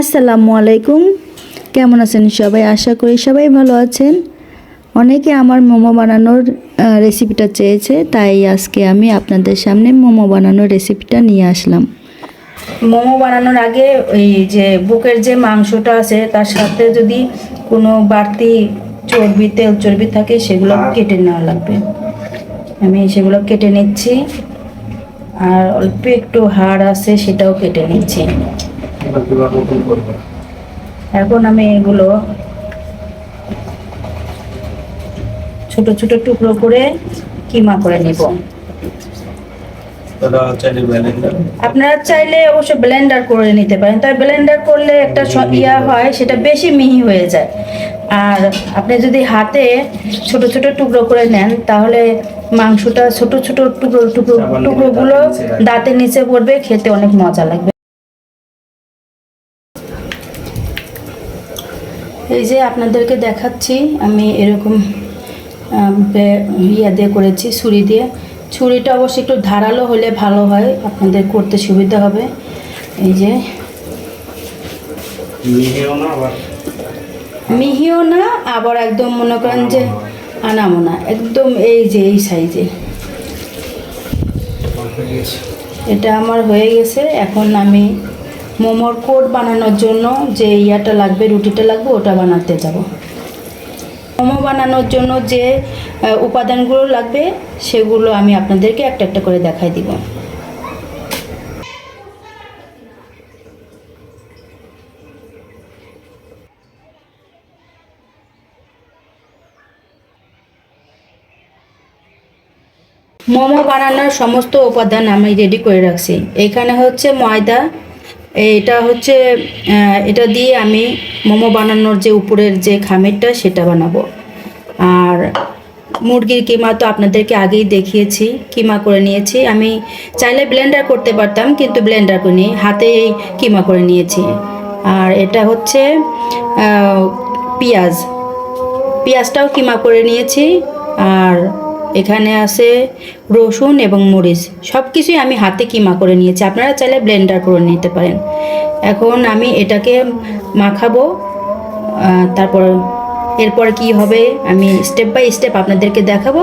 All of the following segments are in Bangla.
আসসালামু আলাইকুম। কেমন আছেন সবাই? আশা করি সবাই ভালো আছেন। অনেকে আমার মোমো বানানোর রেসিপিটা চেয়েছে, তাই আজকে আমি আপনাদের সামনে মোমো বানানোর রেসিপিটা নিয়ে আসলাম। মোমো বানানোর আগে ওই যে বুকের যে মাংসটা আছে, তার সাথে যদি কোনো বাড়তি চর্বি, তেল চর্বি থাকে, সেগুলো কেটে নেওয়া লাগবে। আমি সেগুলো কেটে নিচ্ছি। আর অল্প একটু হাড় আছে, সেটাও কেটে নিচ্ছি। এখন আমি এগুলো ছোট ছোট টুকরো করে কিমা করে নিব। আপনারা চাইলে অবশ্য ব্লেন্ডার করে নিতে পারেন। তবে ব্লেন্ডার করলে একটা ইয়া হয় সেটা বেশি মিহি হয়ে যায়। আর আপনি যদি হাতে ছোট ছোট টুকরো করে নেন তাহলে মাংসটা ছোট ছোট টুকরো টুকরো টুকরোগুলো দাঁতের নিচে পড়বে খেতে অনেক মজা লাগবে। এই যে আপনাদেরকে দেখাচ্ছি আমি এরকম ইয়া দিয়ে করেছি ছুরি দিয়ে। ছুরিটা অবশ্য একটু ধারালো হলে ভালো হয় আপনাদের করতে সুবিধা হবে। এই যে। মিহিও না আবার? একদম মনে করেন যে আনামো না একদম এই যে এই সাইজে। এটা আমার হয়ে গেছে এখন আমি মোমোর কোট বানানোর জন্য যে ইয়াটা লাগবে, রুটিটা লাগবে, ওটা বানাতে যাব। মোমো বানানোর জন্য যে উপাদানগুলো লাগবে, সেগুলো আমি আপনাদেরকে একটা একটা করে দেখাই দিব। মোমো বানানোর সমস্ত উপাদান আমি রেডি করে রাখছি। এখানে হচ্ছে ময়দা এটা হচ্ছে এটা দিয়ে আমি মোমো বানানোর যে উপরের যে খামিরটা, সেটা বানাবো। আর মুরগির কিমা তো আপনাদেরকে আগেই দেখিয়েছি, কিমা করে নিয়েছি। আমি চাইলে ব্লেন্ডার করতে পারতাম, কিন্তু ব্লেন্ডার করে করিনি, হাতেই কিমা করে নিয়েছি। আর এটা হচ্ছে পেঁয়াজ। পেঁয়াজটাও কিমা করে নিয়েছি, আর এখানে আছে রসুন এবং মরিচ। সব কিছুই আমি হাতে কিমা করে নিয়েছি। আপনারা চাইলে ব্লেন্ডার করে নিতে পারেন। এখন আমি এটাকে মাখাবো। তারপর এরপর কি হবে আমি স্টেপ বাই স্টেপ আপনাদেরকে দেখাবো।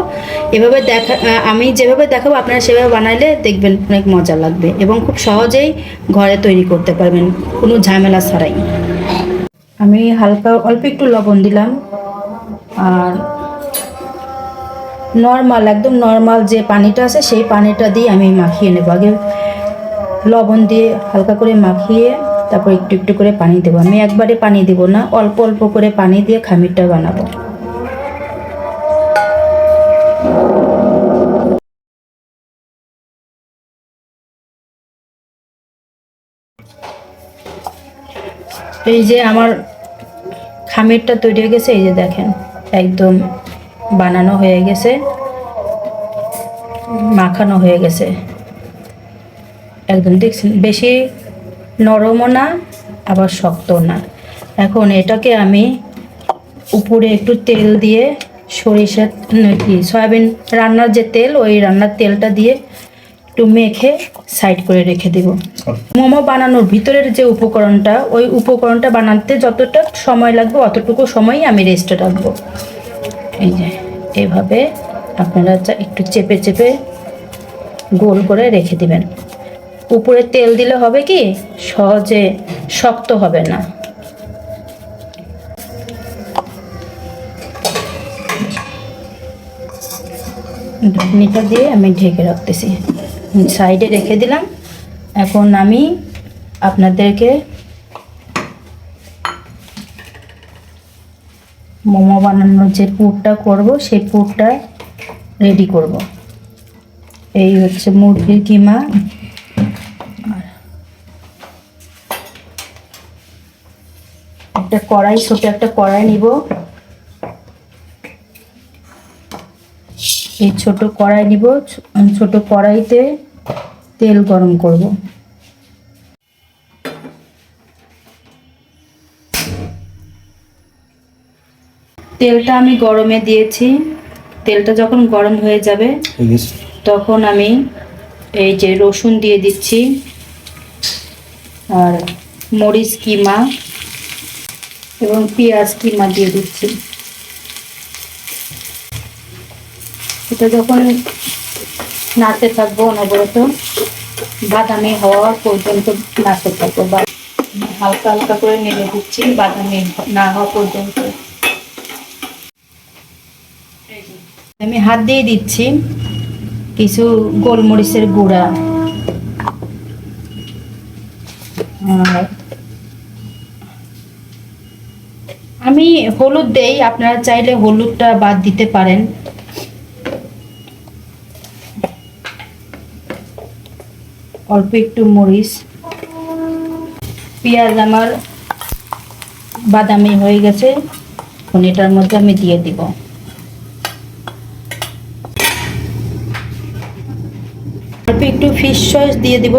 এভাবে দেখা আমি যেভাবে দেখাবো আপনারা সেভাবে বানাইলে দেখবেন অনেক মজা লাগবে এবং খুব সহজেই ঘরে তৈরি করতে পারবেন, কোনো ঝামেলা ছাড়াই। আমি হালকা, অল্প একটু লবণ দিলাম। আর নর্মাল একদম নর্মাল যে পানিটা আছে, সেই পানিটা দিয়ে আমি মাখিয়ে নেব। আগে লবণ দিয়ে হালকা করে মাখিয়ে তারপর একটু একটু করে পানি দেবো। আমি একবারে পানি দেবো না, অল্প অল্প করে পানি দিয়ে খামিরটা বানাবো। এই যে আমার খামিরটা তৈরি হয়ে গেছে, এই যে দেখেন, একদম বানানো হয়ে গেছে, মাখানো হয়ে গেছে। একদম দেখছেন বেশি নরমও না, আবার শক্ত না। এখন এটাকে আমি উপরে একটু তেল দিয়ে সরিষার না কি, সয়াবিন রান্নার যে তেল, ওই রান্নার তেলটা দিয়ে একটু মেখে সাইড করে রেখে দেব। মোমো বানানোর ভিতরের যে উপকরণটা, ওই উপকরণটা বানাতে যতটা সময় লাগবে, অতটুকু সময়ই আমি রেস্টে রাখব। এই যে, এভাবে আপনারা একটু চেপে চেপে গোল করে রেখে দিবেন। উপরে তেল দিলে হবে কি, সহজে শক্ত হবে না। ঢাকনিটা দিয়ে আমি ঢেকে রাখতেছি। সাইডে রেখে দিলাম। এখন আমি আপনাদেরকে মোমো বানানোর যে পুরটা করব, সেই পুরটা রেডি করব। এই হচ্ছে মুরগির কিমা। একটা কড়াই, ছোট একটা কড়াই নিব। এই ছোট কড়াই নিব। ছোট কড়াইতে তেল গরম করব। তেলটা আমি গরমে দিয়েছি। তেলটা যখন গরম হয়ে যাবে তখন আমি এই যে রসুন দিয়ে দিচ্ছি। আর মরিচ কিমা এবং পেঁয়াজ কিমা দিয়ে দিচ্ছি। এটা যখন নাড়তে থাকব অনবরত বাদামি হওয়া পর্যন্ত নাড়তে থাকব। বা হালকা হালকা করে নেড়ে দিচ্ছি বাদামি না হওয়া পর্যন্ত। আমি হাত দিয়ে দিচ্ছি কিছু গোলমরিচের গুঁড়া। আমি হলুদ দেই, আপনারা চাইলে হলুদটা বাদ দিতে পারেন। অল্প একটু মরিচ। পেঁয়াজ আমার বাদামি হয়ে গেছে এটার মধ্যে আমি দিয়ে দিব। একটু ফিশ সস দিয়ে দিব।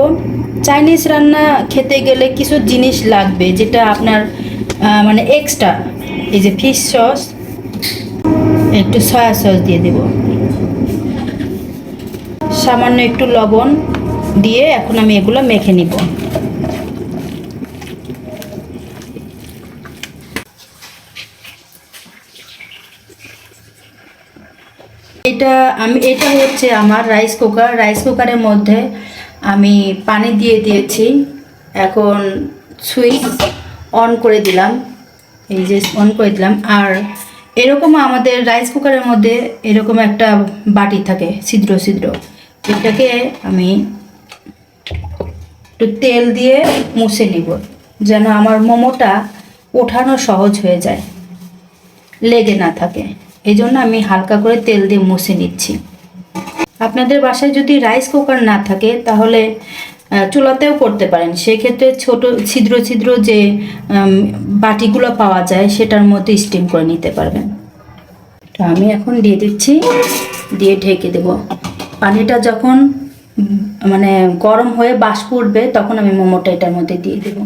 চাইনিজ রান্না খেতে গেলে কিছু জিনিস লাগবে যেটা আপনার মানে এক্সট্রা এই যে ফিশ সস একটু সয়া সস দিয়ে দেব। সামান্য একটু লবণ দিয়ে এখন আমি এগুলো মেখে নিব। এটা আমি, এটা হচ্ছে আমার রাইস কুকার রাইস কুকারের মধ্যে আমি পানি দিয়ে দিয়েছি। এখন সুইচ অন করে দিলাম। এই যে অন করে দিলাম। আর এরকম আমাদের রাইস কুকারের মধ্যে এরকম একটা বাটি থাকে, ছিদ্র ছিদ্র। এটাকে আমি একটু তেল দিয়ে মুছে নিব, যেন আমার মোমোটা ওঠানো সহজ হয়ে যায়, লেগে না থাকে। এই জন্য আমি হালকা করে তেল দিয়ে মুছে নিচ্ছি। আপনাদের বাসায় যদি রাইস কুকার না থাকে, তাহলে চুলাতেও করতে পারেন। সেক্ষেত্রে ছোট ছিদ্র ছিদ্র যে বাটিগুলো পাওয়া যায়, সেটার মধ্যে স্টিম করে নিতে পারবেন। তো আমি এখন দিয়ে দিচ্ছি, দিয়ে ঢেকে দেব। পানিটা যখন মানে গরম হয়ে বাষ্প উঠবে, তখন আমি মোমোটা এটার মধ্যে দিয়ে দেবো।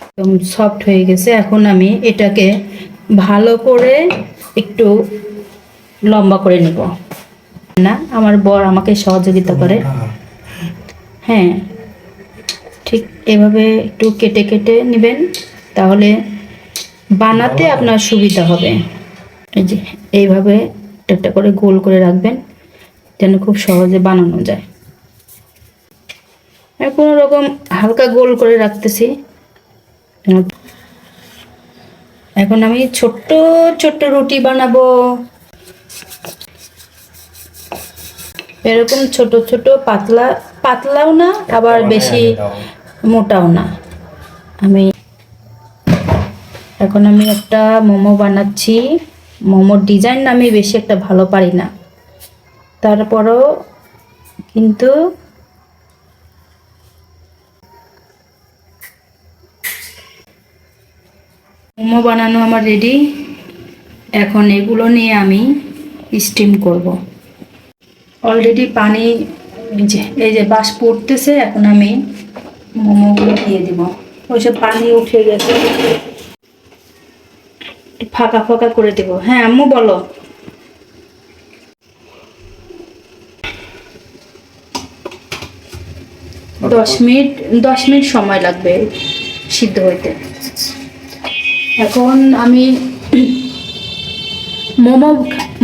একদম সফট হয়ে গেছে। এখন আমি এটাকে ভালো করে একটু লম্বা করে নিব। না আমার বর আমাকে সহযোগিতা করে। হ্যাঁ ঠিক এভাবে একটু কেটে কেটে নেবেন তাহলে বানাতে আপনার সুবিধা হবে। এই যে এইভাবে একটা করে গোল করে রাখবেন যেন খুব সহজে বানানো যায়। কোনো রকম হালকা গোল করে রাখতেছি এখন আমি ছোট্ট ছোট্ট রুটি বানাবো। এরকম ছোট ছোট পাতলা পাতলাও না আবার বেশি মোটাও না। আমি এখন আমি একটা মোমো বানাচ্ছি। মোমোর ডিজাইন আমি বেশি একটা ভালো পারি না। তারপরও কিন্তু মোমো বানানো আমার রেডি এখন এগুলো নিয়ে আমি স্টিম করব। অলরেডি পানি এই যে এই যে বাস পড়তেছে এখন আমি মোমোগুলো দিয়ে দিব। ওই সব পানি উঠে গেছে। ফাঁকা ফাঁকা করে দেব। হ্যাঁ আম্মু বলো। দশ মিনিট দশ মিনিট সময় লাগবে সিদ্ধ হইতে। এখন আমি মোমো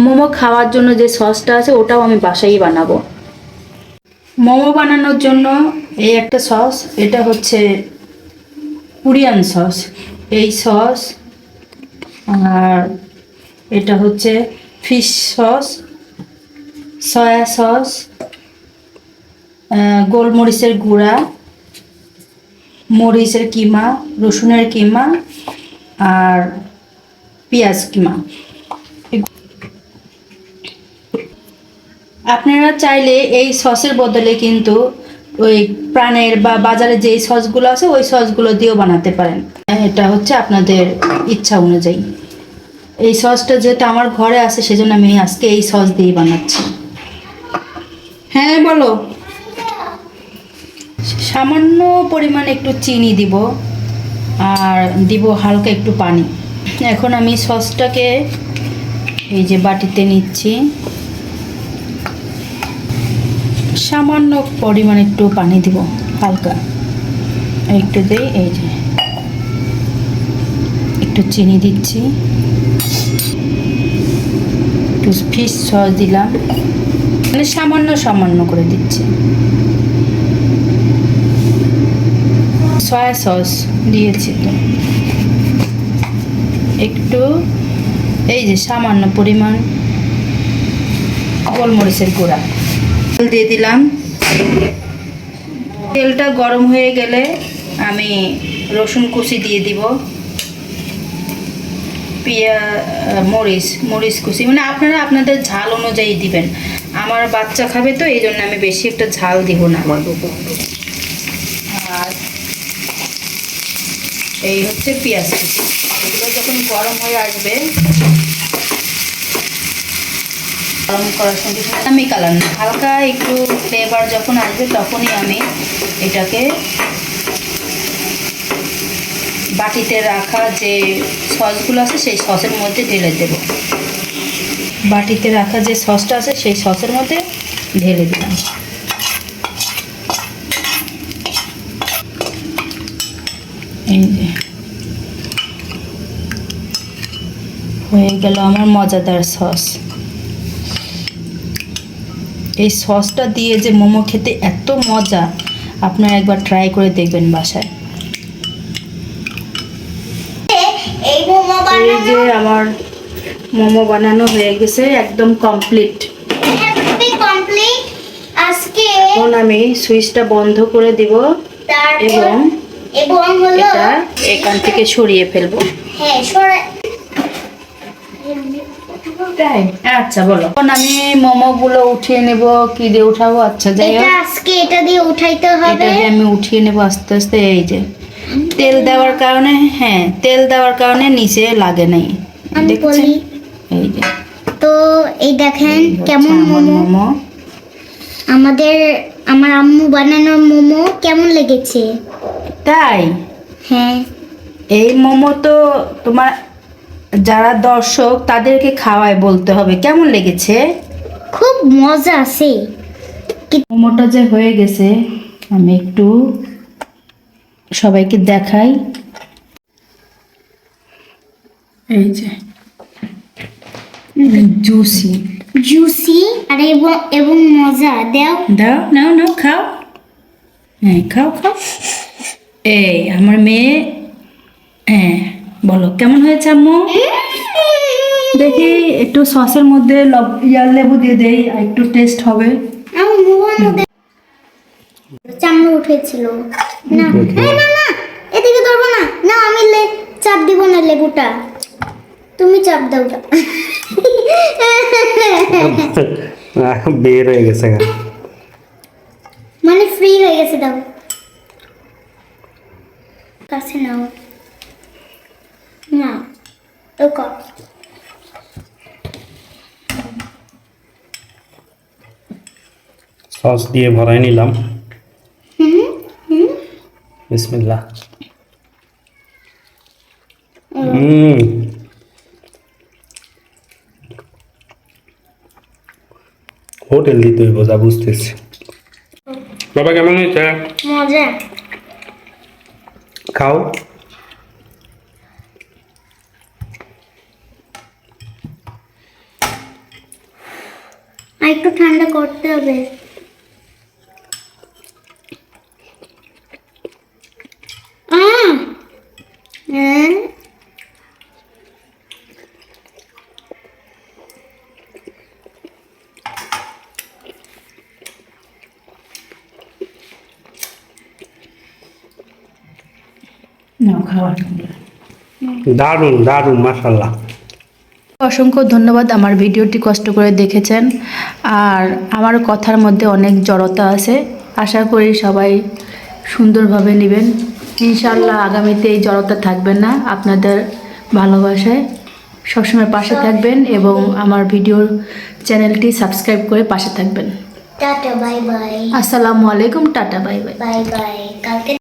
মোমো খাওয়ার জন্য যে সসটা আছে, ওটাও আমি বাসায় বানাবো। মোমো বানানোর জন্য এই একটা সস, এটা হচ্ছে কোরিয়ান সস। এই সস আর এটা হচ্ছে ফিশ সস, সয়া সস গোলমরিচের গুঁড়া, মরিচের কিমা, রসুনের কিমা আর পেঁয়াজ কিমা। আপনারা চাইলে এই সসের বদলে কিন্তু ওই প্রাণের বা বাজারে যেই সসগুলো আছে, ওই সসগুলো দিয়েও বানাতে পারেন। এটা হচ্ছে আপনাদের ইচ্ছা অনুযায়ী। এই সসটা যেহেতু আমার ঘরে আছে, সেজন্য আমি আজকে এই সস দিয়েই বানাচ্ছি। হ্যাঁ বলো। সামান্য পরিমাণ একটু চিনি দিব। আর দিব হালকা একটু পানি। এখন আমি সসটাকে এই যে বাটিতে নিচ্ছি। সামান্য পরিমাণ একটু পানি দিব, হালকা। একটু দিই, এই যে। একটু চিনি দিচ্ছি। একটু ফিশ সস দিলাম। মানে সামান্য সামান্য করে দিচ্ছি। সয়া সস দিয়েছি তো। একটু, এই যে সামান্য পরিমাণ গোলমরিচের গুঁড়া। তেল দিয়ে দিলাম। তেলটা গরম হয়ে গেলে আমি রসুন কুচি দিয়ে দিব। পিয়া, মরিচ মরিচ কুচি। মানে আপনারা আপনাদের ঝাল অনুযায়ী দিবেন। আমার বাচ্চা খাবে তো, এই জন্য আমি বেশি একটা ঝাল দিব না আর এই হচ্ছে পেঁয়াজ কুচি। এগুলো যখন গরম হয়ে আসবে, গরম করার সঙ্গে সঙ্গে আমি কালার না হালকা একটু ফ্লেভার যখন আসবে, তখনই আমি এটাকে বাটিতে রাখা যে সসগুলো আছে, সেই সসের মধ্যে ঢেলে দেব। বাটিতে রাখা যে সসটা আছে, সেই সসের মধ্যে ঢেলে দিলাম। এই যে। হয়ে গেল আমার মজাদার সস। এই সসটা দিয়ে যে মোমো খেতে এত মজা আপনারা একবার ট্রাই করে দেখবেন বাসায়। এই যে আমার মোমো বানানো হয়ে গেছে একদম কমপ্লিট আজকে এখন আমি সুইচটা বন্ধ করে দিব এবং এবং হলো এটা এখান থেকে সরিয়ে ফেলব। হ্যাঁ সরে তাই? আচ্ছা বলো। এখন আমি মোমোগুলো উঠিয়ে নেব কি দিয়ে উঠাবো? আচ্ছা যাই হোক। আজকে এটা দিয়ে উঠাইতে এটা হবে দিয়ে আমি উঠিয়ে নেব আস্তে আস্তে এই যে। তেল দেওয়ার কারণে হ্যাঁ তেল দেওয়ার কারণে নিচে লাগে নাই। আমি দেখছেন? বলি। এই যে। তো এই দেখেন কেমন মোমো? মোমো। আমাদের আমার আম্মু বানানো মোমো কেমন লেগেছে? তাই? হ্যাঁ এই মোমো তো তোমার যারা দর্শক তাদেরকে খাওয়ায় বলতে হবে। কেমন লেগেছে? খুব মজা আছে। মোমোটা যে হয়ে গেছে আমি একটু সবাইকে দেখাই। এই যে। জুসি জুসি আর এবং এবং মজা। দেও। দাও নাও নাও খাও। হ্যাঁ খাও খাও। এই আমার মেয়ে হ্যাঁ বলো কেমন হয়েছে আম্মু? দেখি একটু সসের মধ্যে ইয়ার লেবু দিয়ে দেই আর একটু টেস্ট হবে। চামড়া উঠেছিল। না না না এদিকে ধরবো না। না আমি লে চাপ দিব না লেবুটা। তুমি চাপ দাও। বের হয়ে গেছে মানে ফ্রি হয়ে গেছে দাও। কাছে নাও। না ও কর। সস দিয়ে ভরাই নিলাম। হুম হোটেল দিতে হইব যা বুঝতেছি। বাবা কেমন হয়েছে? মজা। আর একটু ঠান্ডা করতে হবে আহ! হ্যাঁ নাও খাওয়ার দারুণ দারুণ মাশাল্লাহ অসংখ্য ধন্যবাদ আমার ভিডিওটি কষ্ট করে দেখেছেন। আর আমার কথার মধ্যে অনেক জড়তা আছে। আশা করি সবাই সুন্দরভাবে নেবেন। ইনশাল্লাহ আগামীতে এই জড়তা থাকবে না আপনাদের ভালোবাসায়। সবসময় পাশে থাকবেন এবং আমার ভিডিওর চ্যানেলটি সাবস্ক্রাইব করে পাশে থাকবেন। Tata bye bye. আসসালামু আলাইকুম tata bye bye. Bye bye কালকে